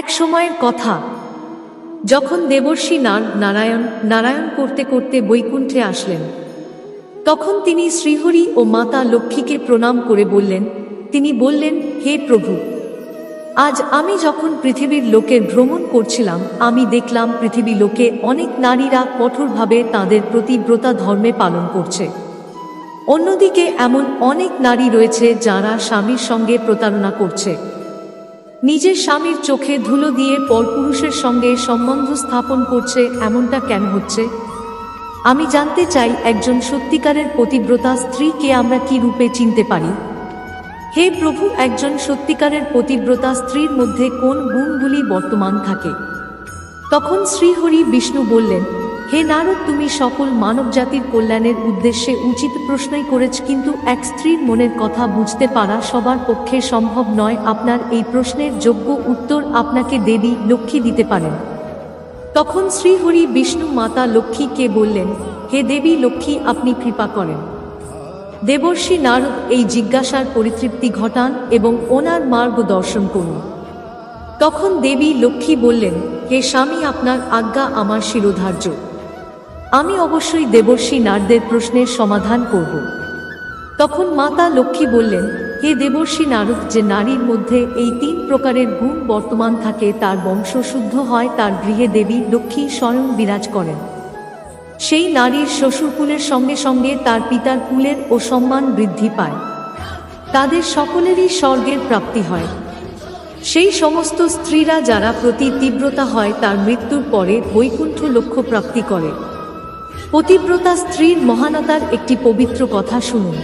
এক সময়ের কথা। যখন দেবর্ষী নাগ নারায়ণ নারায়ণ করতে করতে বৈকুণ্ঠে আসলেন, তখন তিনি শ্রীহরি ও মাতা লক্ষ্মীকে প্রণাম করে বললেন, তিনি বললেন, হে প্রভু, আজ আমি যখন পৃথিবীর লোকের ভ্রমণ করছিলাম, আমি দেখলাম পৃথিবী লোকে অনেক নারীরা কঠোরভাবে তাদের প্রতিব্রতা ধর্মে পালন করছে। অন্যদিকে এমন অনেক নারী রয়েছে যারা স্বামীর সঙ্গে প্রতারণা করছে। নিজের স্বামীর চোখে ধুলো দিয়ে পরপুরুষের সঙ্গে সম্বন্ধ স্থাপন করছে এমনটা কেন হচ্ছে? আমি জানতে চাই একজন সত্যিকারের পতিব্রতা স্ত্রীকে আমরা কি রূপে চিনতে পারি? হে প্রভু, একজন সত্যিকারের পতিব্রতা স্ত্রীর মধ্যে কোন গুণগুলি বর্তমান থাকে? তখন শ্রীহরি বিষ্ণু বললেন হে নারদ, তুমি সকল মানবজাতির কল্যাণের উদ্দেশ্যে উচিত প্রশ্নই করেছ, কিন্তু এক স্ত্রীর মনের কথা বুঝতে পারা সবার পক্ষে সম্ভব নয়। আপনার এই প্রশ্নের যোগ্য উত্তর আপনাকে দেবী লক্ষ্মী দিতে পারেন। তখন শ্রীহরি বিষ্ণু মাতা লক্ষ্মীকে বললেন, হে দেবী লক্ষ্মী, আপনি কৃপা করেন। দেবর্ষী নারদ এই জিজ্ঞাসার পরিতৃপ্তি ঘটান এবং ওনার মার্গ দর্শন করুন তখন দেবী লক্ষ্মী বললেন, হে স্বামী, আপনার আজ্ঞা আমার শিরোধার্য। আমি অবশ্যই দেবর্ষী নারদের প্রশ্নের সমাধান করব। তখন মাতা লক্ষ্মী বললেন, হে দেবর্ষী নারদ, যে নারীর মধ্যে এই তিন প্রকারের গুণ বর্তমান থাকে, তার বংশ শুদ্ধ হয়, তার গৃহে দেবী লক্ষ্মী স্বয়ং বিরাজ করেন। সেই নারীর শ্বশুরকুলের সঙ্গে সঙ্গে তার পিতার কুলের ও সম্মান বৃদ্ধি পায়। তাদের সকলেরই স্বর্গের প্রাপ্তি হয়। সেই সমস্ত স্ত্রীরা যারা প্রতি তীব্রতা হয়, তার মৃত্যুর পরে বৈকুণ্ঠ লক্ষ্য প্রাপ্তি করে। পতিব্রতা স্ত্রীর মহানতার একটি পবিত্র কথা শুনুন।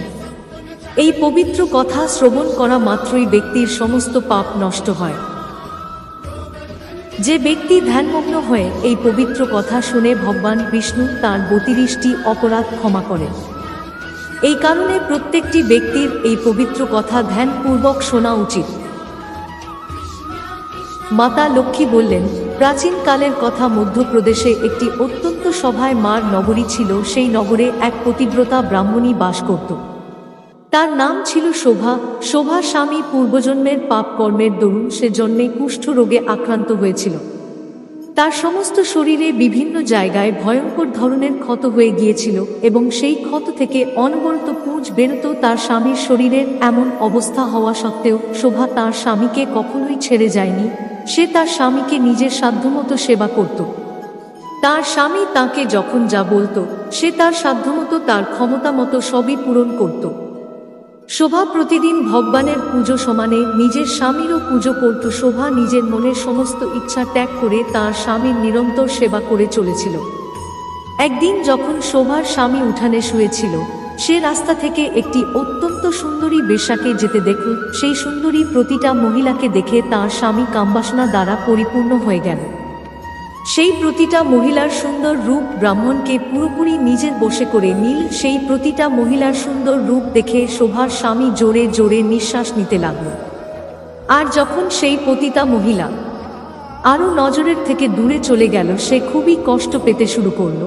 এই পবিত্র কথা শ্রবণ করা মাত্রই ব্যক্তির সমস্ত পাপ নষ্ট হয়। যে ব্যক্তি ধ্যানমগ্ন হয়ে এই পবিত্র কথা শুনে ভগবান বিষ্ণু তার বতিরিশটি অপরাধ ক্ষমা করেন। এই কারণে প্রত্যেকটি ব্যক্তির এই পবিত্র কথা ধ্যানপূর্বক শোনা উচিত। মাতা লক্ষ্মী বললেন প্রাচীনকালের কথা মধ্যপ্রদেশে একটি অত্যন্ত সভায় মার নগরী ছিল, সেই নগরে এক পতিব্রতা ব্রাহ্মণী বাস করত। তার নাম ছিল শোভা। শোভা স্বামী পূর্বজন্মের পাপ কর্মের দরুন সে জন্মে কুষ্ঠ রোগে আক্রান্ত হয়েছিল। তার সমস্ত শরীরে বিভিন্ন জায়গায় ভয়ঙ্কর ধরনের ক্ষত হয়ে গিয়েছিল এবং সেই ক্ষত থেকে অনবরত পুঁজ বেরোত তার স্বামীর শরীরের এমন অবস্থা হওয়া সত্ত্বেও শোভা তার স্বামীকে কখনোই ছেড়ে যায়নি। সে তার স্বামীকে নিজের সাধ্যমতো সেবা করত। তার স্বামী তাকে যখন যা বলতো, সে তার সাধ্যমতো তার ক্ষমতা মতো সবই পূরণ করত। শোভা প্রতিদিন ভগবানের পুজো সমানে নিজের স্বামীরও পুজো করত। শোভা নিজের মনের সমস্ত ইচ্ছা ত্যাগ করে তার স্বামীর নিরন্তর সেবা করে চলেছিল। একদিন যখন শোভার স্বামী উঠানে শুয়েছিল সে রাস্তা থেকে একটি অত্যন্ত সুন্দরী বেশাকে যেতে দেখল। সেই সুন্দরী প্রতিটা মহিলাকে দেখে তার স্বামী কামবাসনা দ্বারা পরিপূর্ণ হয়ে গেল। সেই প্রতিটা মহিলার সুন্দর রূপ ব্রাহ্মণকে পুরোপুরি নিজের বসে করে নীল। সেই প্রতিটা মহিলার সুন্দর রূপ দেখে শোভার স্বামী জোরে জোরে নিঃশ্বাস নিতে লাগল। আর যখন সেই পতিতা মহিলা আরও নজরের থেকে দূরে চলে গেল, সে খুবই কষ্ট পেতে শুরু করল।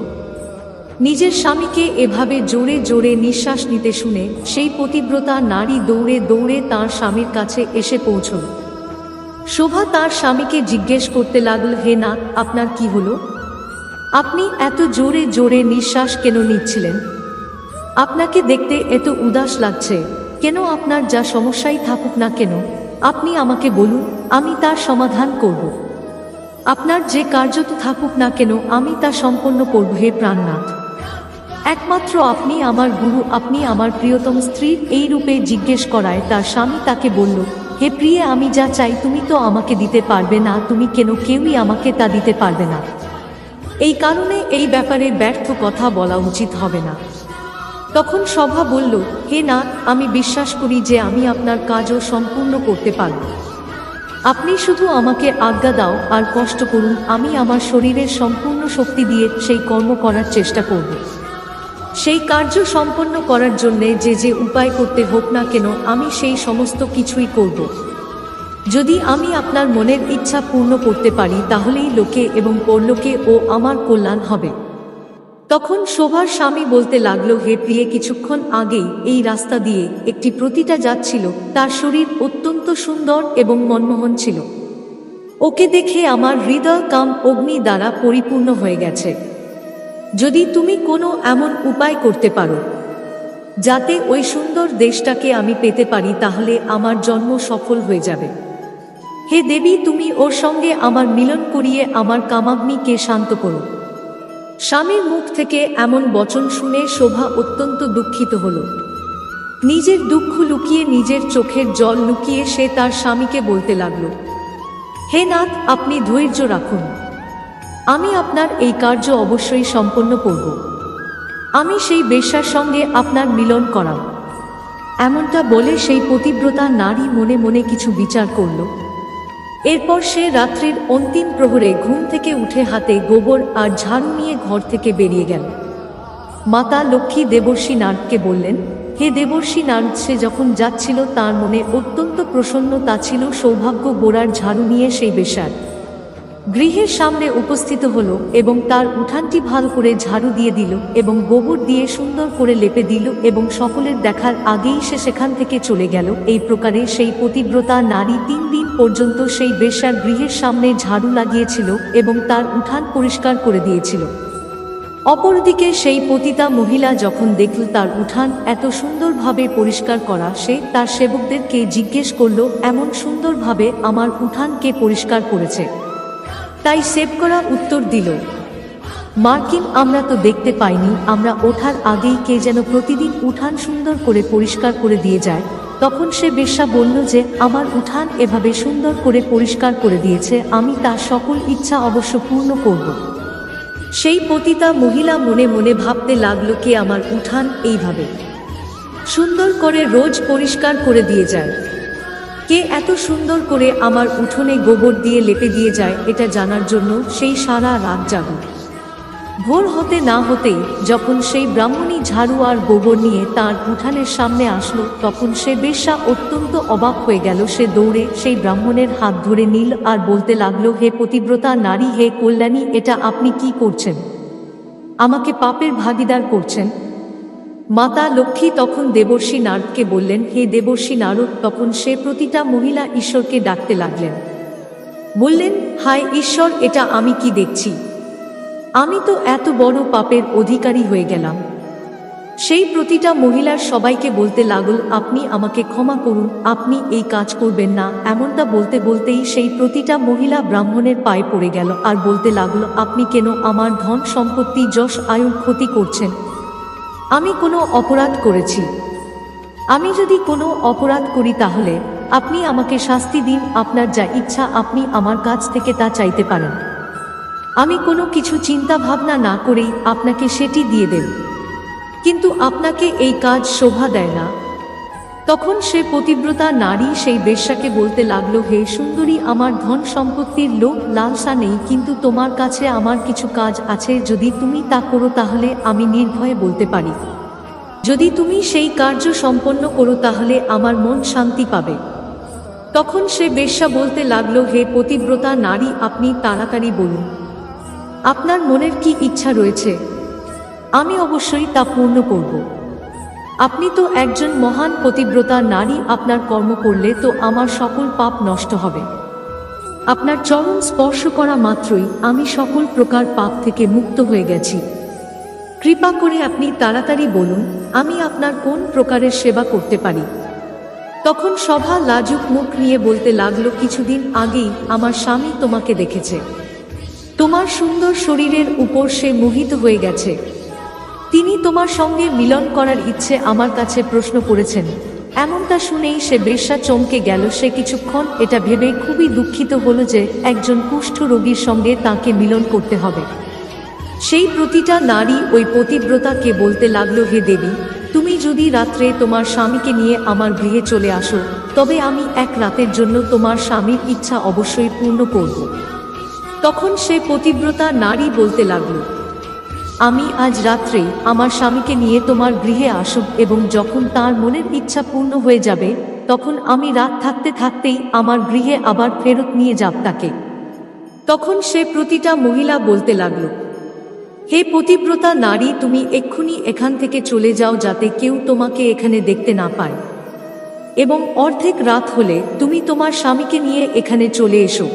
নিজের স্বামীকে এভাবে জোরে জোরে নিঃশ্বাস নিতে শুনে সেই পতিব্রতা নারী দৌড়ে দৌড়ে তার স্বামীর কাছে এসে পৌঁছল। শোভা তার স্বামীকে জিজ্ঞেস করতে লাগল, হে না আপনার কি হলো? আপনি এত জোরে জোরে নিঃশ্বাস কেন নিচ্ছিলেন? আপনাকে দেখতে এত উদাস লাগছে। কেন আপনার যা সমস্যাই থাকুক না কেন, আপনি আমাকে বলুন, আমি তার সমাধান করব। আপনার যে কার্যত থাকুক না কেন, আমি তা সম্পন্ন করব, হে প্রাণনাথ। একমাত্র আপনি আমার গুরু, আপনি আমার প্রিয়তম স্ত্রী, এই রূপে জিজ্ঞেস করায় তার স্বামী তাকে বলল, হে প্রিয়ে, আমি যা চাই তুমি তো আমাকে দিতে পারবে না, তুমি কেন কেউই আমাকে তা দিতে পারবে না। এই কারণে এই ব্যাপারে ব্যর্থ কথা বলা উচিত হবে না। তখন সভা বলল, হে না, আমি বিশ্বাস করি যে আমি আপনার কাজও সম্পূর্ণ করতে পারব। আপনি শুধু আমাকে আজ্ঞা দাও আর কষ্ট করুন, আমি আমার শরীরের সম্পূর্ণ শক্তি দিয়ে সেই কর্ম করার চেষ্টা করব। সেই কার্য সম্পন্ন করার জন্যে যে যে উপায় করতে হোক না কেন আমি সেই সমস্ত কিছুই করব। যদি আমি আপনার মনের ইচ্ছা পূর্ণ করতে পারি, তাহলেই লোকে এবং পরলোকে ও আমার কল্যাণ হবে। তখন শোভার স্বামী বলতে লাগল, হে প্রিয়ে, কিছুক্ষণ আগেই এই রাস্তা দিয়ে একটি প্রতিটা যাচ্ছিল তার শরীর অত্যন্ত সুন্দর এবং মনমোহন ছিল। ওকে দেখে আমার হৃদয় কাম অগ্নি দ্বারা পরিপূর্ণ হয়ে গেছে। যদি তুমি কোনো এমন উপায় করতে পারো, যাতে ওই সুন্দর দেশটাকে আমি পেতে পারি, তাহলে আমার জন্ম সফল হয়ে যাবে। হে দেবী, তুমি ওর সঙ্গে আমার মিলন করিয়ে আমার কামাগ্নিকে শান্ত করো। স্বামীর মুখ থেকে এমন বচন শুনে শোভা অত্যন্ত দুঃখিত হল। নিজের দুঃখ লুকিয়ে নিজের চোখের জল লুকিয়ে সে তার স্বামীকে বলতে লাগল, হে নাথ, আপনি ধৈর্য রাখুন। আমি আপনার এই কার্য অবশ্যই সম্পন্ন করব। আমি সেই বেশ্যার সঙ্গে আপনার মিলন করাব। এমনটা বলে সেই পতিব্রতা নারী মনে মনে কিছু বিচার করল। এরপর সে রাত্রির অন্তিম প্রহরে ঘুম থেকে উঠে হাতে গোবর আর ঝাড়ু নিয়ে ঘর থেকে বেরিয়ে গেল। মাতা লক্ষ্মী দেবর্ষী নারদকে বললেন, হে দেবর্ষী নারদ, সে যখন যাচ্ছিল তার মনে অত্যন্ত প্রসন্নতা ছিল, সৌভাগ্য গোড়ার ঝাড়ু নিয়ে সেই বেশার গৃহের সামনে উপস্থিত হলো এবং তার উঠানটি ভালো করে ঝাড়ু দিয়ে দিল এবং গোবর দিয়ে সুন্দর করে লেপে দিল এবং সকলের দেখার আগেই সে সেখান থেকে চলে গেল। এই প্রকারে সেই পতিব্রতা নারী তিন দিন পর্যন্ত সেই বেশ্যার গৃহের সামনে ঝাড়ু লাগিয়েছিল এবং তার উঠান পরিষ্কার করে দিয়েছিল। অপরদিকে সেই পতিতা মহিলা যখন দেখল তার উঠান এত সুন্দরভাবে পরিষ্কার করা, সে তার সেবকদেরকে জিজ্ঞেস করল, এমন সুন্দরভাবে আমার উঠানকে পরিষ্কার করেছে? তাই সেভ করা উত্তর দিল। মার্কিন, আমরা তো দেখতে পাইনি, আমরা ওঠার আগেই কে যেন প্রতিদিন উঠান সুন্দর করে পরিষ্কার করে দিয়ে যায়। তখন সে বেশ্যা বলল যে, আমার উঠান এভাবে সুন্দর করে পরিষ্কার করে দিয়েছে, আমি তার সকল ইচ্ছা অবশ্য পূর্ণ করব। সেই পতিতা মহিলা মনে মনে ভাবতে লাগল, কে আমার উঠান এইভাবে? সুন্দর করে রোজ পরিষ্কার করে দিয়ে যায়। কে এত সুন্দর করে আমার উঠোনে গোবর দিয়ে লেপে দিয়ে যায়, এটা জানার জন্য সেই সারা রাত জাগল ভোর হতে না হতেই যখন সেই ব্রাহ্মণী ঝাড়ু আর গোবর নিয়ে তার উঠানের সামনে আসলো, তখন সে বেশ্যা অত্যন্ত অবাক হয়ে গেল। সে দৌড়ে সেই ব্রাহ্মণের হাত ধরে নীল আর বলতে লাগল, হে পতিব্রতা নারী, হে কল্যাণী, এটা আপনি কি করছেন? আমাকে পাপের ভাগিদার করছেন? মাতা লক্ষ্মী তখন দেবর্ষী নারদকে বললেন, হে দেবর্ষী নারদ, তখন সে প্রতিটা মহিলা ঈশ্বরকে ডাকতে লাগলেন। বললেন, হায় ঈশ্বর, এটা আমি কি দেখছি? আমি তো এত বড় পাপের অধিকারী হয়ে গেলাম। সেই প্রতিটা মহিলার সবাইকে বলতে লাগল, আপনি আমাকে ক্ষমা করুন, আপনি এই কাজ করবেন না। এমনটা বলতে বলতেই সেই প্রতিটা মহিলা ব্রাহ্মণের পায়ে পড়ে গেল আর বলতে লাগল, আপনি কেন আমার ধন সম্পত্তি যশ আয়ুর ক্ষতি করছেন? আমি কোনো অপরাধ করেছি। আমি যদি কোনো অপরাধ করি তাহলে আপনি আমাকে শাস্তি দিন, আপনার যা ইচ্ছা আপনি আমার কাছ থেকে তা চাইতে পারেন। আমি কোনো কিছু চিন্তা ভাবনা না করেই আপনাকে সেটি দিয়ে দেব। কিন্তু আপনাকে এই কাজ শোভা দেয় না। তখন সে পতিব্রতা নারী সেই বেশ্যাকে বলতে লাগল, হে সুন্দরী, আমার ধন সম্পত্তির লোভ লালসা নেই, কিন্তু তোমার কাছে আমার কিছু কাজ আছে, যদি তুমি তা করো তাহলে আমি নির্ভয়ে বলতে পারি। যদি তুমি সেই কার্য সম্পন্ন করো তাহলে আমার মন শান্তি পাবে। তখন সে বেশ্যা বলতে লাগল, হে পতিব্রতা নারী, আপনি তাড়াতাড়ি বলুন। আপনার মনের কি ইচ্ছা রয়েছে? আমি অবশ্যই তা পূর্ণ করব। আপনি তো একজন মহান পতিব্রতা নারী আপনার কর্ম করলে তো আমার সকল পাপ নষ্ট হবে। আপনার চরণ স্পর্শ করা মাত্রই আমি সকল প্রকার পাপ থেকে মুক্ত হয়ে গেছি। কৃপা করে আপনি তাড়াতাড়ি বলুন, আমি আপনার কোন প্রকারের সেবা করতে পারি? তখন সভা লাজুক মুখ নিয়ে বলতে লাগল, কিছুদিন আগেই আমার স্বামী তোমাকে দেখেছে। তোমার সুন্দর শরীরের উপর সে মোহিত হয়ে গেছে। তিনি তোমার সঙ্গে মিলন করার ইচ্ছে আমার কাছে প্রশ্ন করেছেন। এমনটা শুনেই সে বেশ্যা চমকে গেল। সে কিছুক্ষণ এটা ভেবে খুবই দুঃখিত হলো যে একজন কুষ্ঠ রোগীর সঙ্গে তাকে মিলন করতে হবে। সেই প্রতিটা নারী ওই পতিব্রতাকে বলতে লাগল, হে দেবী, তুমি যদি রাত্রে তোমার স্বামীকে নিয়ে আমার গৃহে চলে আসো, তবে আমি এক রাতের জন্য তোমার স্বামীর ইচ্ছা অবশ্যই পূর্ণ করব। তখন সে পতিব্রতা নারী বলতে লাগল আমি আজ রাত্রেই আমার স্বামীকে নিয়ে তোমার গৃহে আসব এবং যখন তার মনের ইচ্ছা পূর্ণ হয়ে যাবে, তখন আমি রাত থাকতে থাকতেই আমার গৃহে আবার ফেরত নিয়ে যাব তাকে। তখন সে প্রতিটা মহিলা বলতে লাগল, হে পতিব্রতা নারী, তুমি এক্ষুনি এখান থেকে চলে যাও যাতে কেউ তোমাকে এখানে দেখতে না পায়। এবং অর্ধেক রাত হলে তুমি তোমার স্বামীকে নিয়ে এখানে চলে এসো।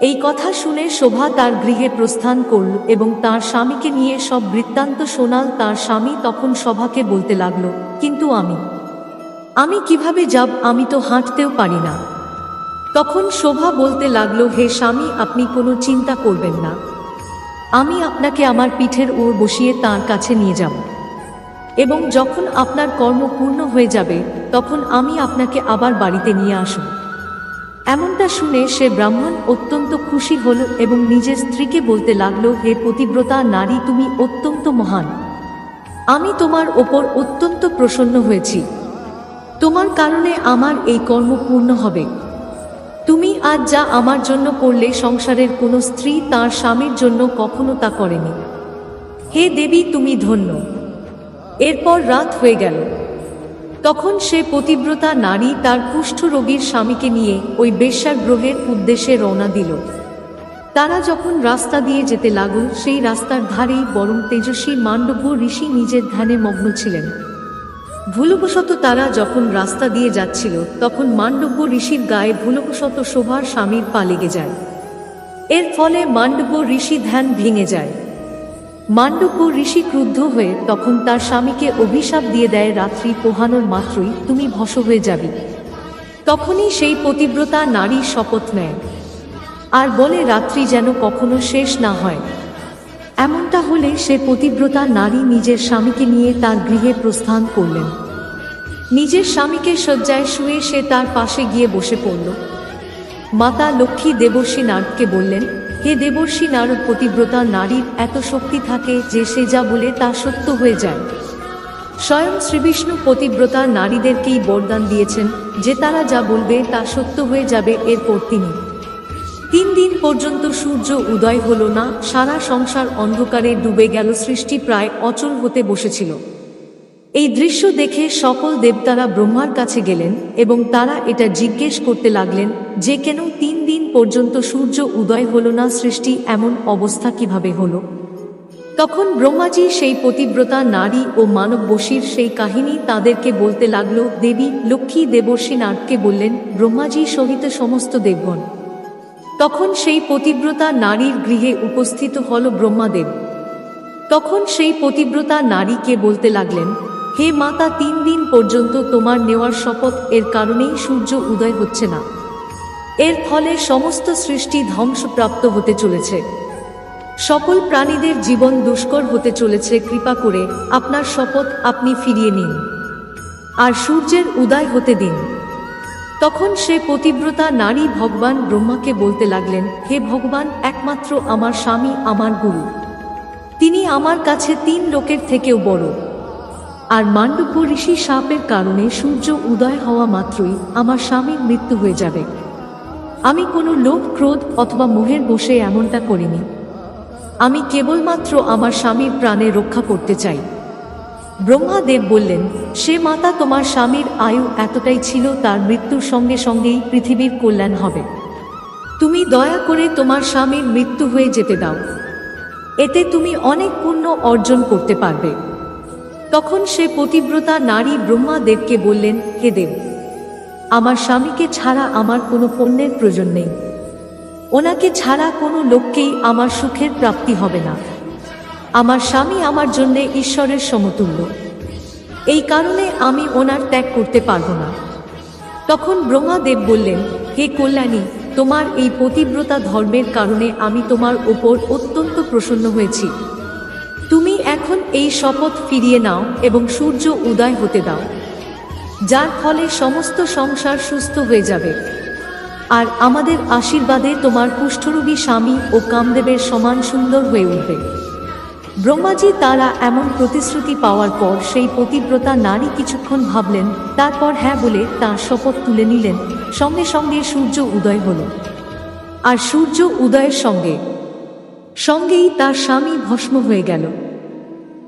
এই কথা শুনে শোভা তার গৃহে প্রস্থান করল এবং তার স্বামীকে নিয়ে সব বৃত্তান্ত শোনাল তার স্বামী তখন শোভাকে বলতে লাগল, কিন্তু আমি? আমি কীভাবে যাব? আমি তো হাঁটতেও পারি না। তখন শোভা বলতে লাগল, হে স্বামী, আপনি কোনো চিন্তা করবেন না। আমি আপনাকে আমার পিঠের ওর বসিয়ে তার কাছে নিয়ে যাব। এবং যখন আপনার কর্ম পূর্ণ হয়ে যাবে, তখন আমি আপনাকে আবার বাড়িতে নিয়ে আসব। এমনটা শুনে সে ব্রাহ্মণ অত্যন্ত খুশি হল এবং নিজের স্ত্রীকে বলতে লাগল, হে পতিব্রতা, নারী, তুমি অত্যন্ত মহান। আমি তোমার ওপর অত্যন্ত প্রসন্ন হয়েছি। তোমার কারণে আমার এই কর্ম পূর্ণ হবে। তুমি আজ যা আমার জন্য করলে সংসারের কোনো স্ত্রী তার স্বামীর জন্য কখনো তা করেনি। হে দেবী, তুমি ধন্য। এরপর রাত হয়ে গেল। তখন সে পতিব্রতা নারী তার কুষ্ঠ রোগীর স্বামীকে নিয়ে ওই বেশ্যার গ্রহের উদ্দেশ্যে রওনা দিল। তারা যখন রাস্তা দিয়ে যেতে লাগল, সেই রাস্তার ধারেই বরং তেজস্বী মান্ডব্য ঋষি নিজের ধ্যানে মগ্ন ছিলেন। ভুলবশত তারা যখন রাস্তা দিয়ে যাচ্ছিল, তখন মান্ডব্য ঋষির গায়ে ভুলবশত শোভার স্বামীর পা লেগে যায়। এর ফলে মান্ডব্য ঋষি ধ্যান ভেঙে যায়। মান্ডব্য ঋষি ক্রুদ্ধ হয়ে তখন তার স্বামীকে অভিশাপ দিয়ে দেয় রাত্রি পোহানোর মাত্রই তুমি ভস হয়ে যাবি। তখনই সেই পতিব্রতা নারীর শপথ নেয়। আর বলে রাত্রি যেন কখনো শেষ না হয়। এমনটা হলে সে পতিব্রতা নারী নিজের স্বামীকে নিয়ে তার গৃহে প্রস্থান করলেন। নিজের স্বামীকে শয্যায় শুয়ে সে তার পাশে গিয়ে বসে পড়ল। মাতা লক্ষ্মী দেবর্ষী নারদকে বললেন হে দেবর্ষী নারদ পতিব্রতা, নারীর এত শক্তি থাকে যে সে যা বলে তা সত্য হয়ে যায়। স্বয়ং শ্রীবিষ্ণু পতিব্রতা নারীদেরকেই বরদান দিয়েছেন, যে তারা যা বলবে তা সত্য হয়ে যাবে এরপর তিনি। তিন দিন পর্যন্ত সূর্য উদয় হলো না, সারা সংসার অন্ধকারে ডুবে গেল, সৃষ্টি প্রায় অচল হতে বসেছিল। এই দৃশ্য দেখে সকল দেবতারা ব্রহ্মার কাছে গেলেন এবং তারা এটা জিজ্ঞেস করতে লাগলেন যে কেন তিন দিন পর্যন্ত সূর্য উদয় হলো না সৃষ্টি এমন অবস্থা কীভাবে হল? তখন ব্রহ্মাজি সেই পতিব্রতা নারী ও মানব বশীর সেই কাহিনী তাদেরকে বলতে লাগল, দেবী, লক্ষ্মী দেবর্ষী নাটকে বললেন, ব্রহ্মাজি সহিত সমস্ত দেবগণ। তখন সেই পতিব্রতা নারীর গৃহে উপস্থিত হল ব্রহ্মাদেব। তখন সেই পতিব্রতা নারীকে বলতে লাগলেন হে মাতা, তিন দিন পর্যন্ত তোমার নেওয়ার শপথ, এর কারণেই সূর্য উদয় হচ্ছে না। এর ফলে সমস্ত সৃষ্টি ধ্বংসপ্রাপ্ত হতে চলেছে। সকল প্রাণীদের জীবন দুষ্কর হতে চলেছে, কৃপা করে আপনার শপথ আপনি ফিরিয়ে নিন। আর সূর্যের উদয় হতে দিন। তখন সে পতিব্রতা নারী ভগবান ব্রহ্মাকে বলতে লাগলেন, হে ভগবান, একমাত্র আমার স্বামী, আমার গুরু। তিনি আমার কাছে তিন লোকের থেকেও বড়। আর মান্ডব্য ঋষি সাপের কারণে সূর্য উদয় হওয়া মাত্রই আমার স্বামীর মৃত্যু হয়ে যাবে। আমি কোনো লোভ, ক্রোধ অথবা মোহের বসে এমনটা করিনি। আমি কেবলমাত্র আমার স্বামীর প্রাণে রক্ষা করতে চাই। ব্রহ্মাদেব বললেন, সে মাতা তোমার স্বামীর আয়ু এতটাই ছিল তার মৃত্যুর সঙ্গে সঙ্গেই পৃথিবীর কল্যাণ হবে। তুমি দয়া করে তোমার স্বামীর মৃত্যু হয়ে যেতে দাও। এতে তুমি অনেক পুণ্য অর্জন করতে পারবে। তখন সে পতিব্রতা নারী ব্রহ্মাদেবকে বললেন, হে দেব, আমার স্বামীকে ছাড়া আমার কোনো পণ্যের প্রয়োজন নেই। ওনাকে ছাড়া কোনো লোককেই আমার সুখের প্রাপ্তি হবে না। আমার স্বামী আমার জন্য ঈশ্বরের সমতুল্য। এই কারণে আমি ওনার ত্যাগ করতে পারব না। তখন ব্রহ্মাদেব বললেন, হে কল্যাণী, তোমার এই পতিব্রতা ধর্মের কারণে আমি তোমার ওপর অত্যন্ত প্রসন্ন হয়েছি। তুমি এখন এই শপথ ফিরিয়ে নাও এবং সূর্য উদয় হতে দাও, যার ফলে সমস্ত সংসার সুস্থ হয়ে যাবে। আর আমাদের আশীর্বাদে তোমার কুষ্ঠরোগী স্বামী ও কামদেবের সমান সুন্দর হয়ে উঠবে। ব্রহ্মাজি তারা এমন প্রতিশ্রুতি পাওয়ার পর সেই পতিব্রতা নারী কিছুক্ষণ ভাবলেন, তারপর হ্যাঁ বলে তার শপথ তুলে নিলেন। সঙ্গে সঙ্গে সূর্য উদয় হল। আর সূর্য উদয়ের সঙ্গে, সঙ্গেই তার স্বামী ভস্ম হয়ে গেল।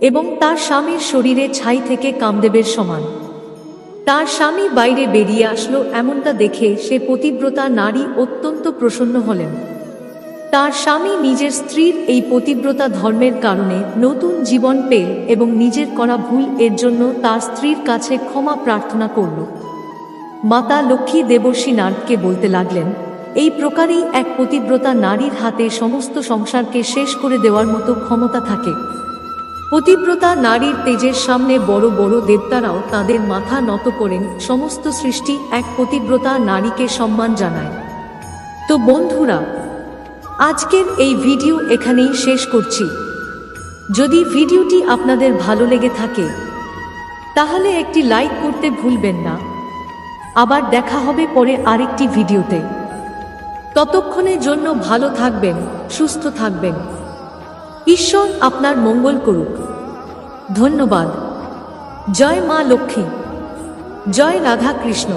এবং তার স্বামীর শরীরে ছাই থেকে কামদেবের সমান। তার স্বামী বাইরে বেরিয়ে আসলো এমনটা দেখে সে পতিব্রতা নারী অত্যন্ত প্রসন্ন হলেন। তার স্বামী নিজের স্ত্রীর এই পতিব্রতা ধর্মের কারণে নতুন জীবন পেল এবং নিজের করা ভুল এর জন্য তার স্ত্রীর কাছে ক্ষমা প্রার্থনা করল। মাতা লক্ষ্মী দেবর্ষী নারদকে বলতে লাগলেন, এই প্রকারেই এক পতিব্রতা নারীর হাতে সমস্ত সংসারকে শেষ করে দেওয়ার মতো ক্ষমতা থাকে। পতিব্রতা নারীর তেজের সামনে বড় বড় দেবতারাও তাদের মাথা নত করেন, সমস্ত সৃষ্টি এক পতিব্রতা নারীকে সম্মান জানায়। তো বন্ধুরা, আজকের এই ভিডিও এখানেই শেষ করছি। যদি ভিডিওটি আপনাদের ভালো লেগে থাকে, তাহলে একটি লাইক করতে ভুলবেন না। আবার দেখা হবে পরে আরেকটি ভিডিওতে। ততক্ষণের জন্য ভালো থাকবেন, সুস্থ থাকবেন। ঈশ্বর আপনার মঙ্গল করুক। ধন্যবাদ। জয় মা লক্ষ্মী। জয় রাধা কৃষ্ণ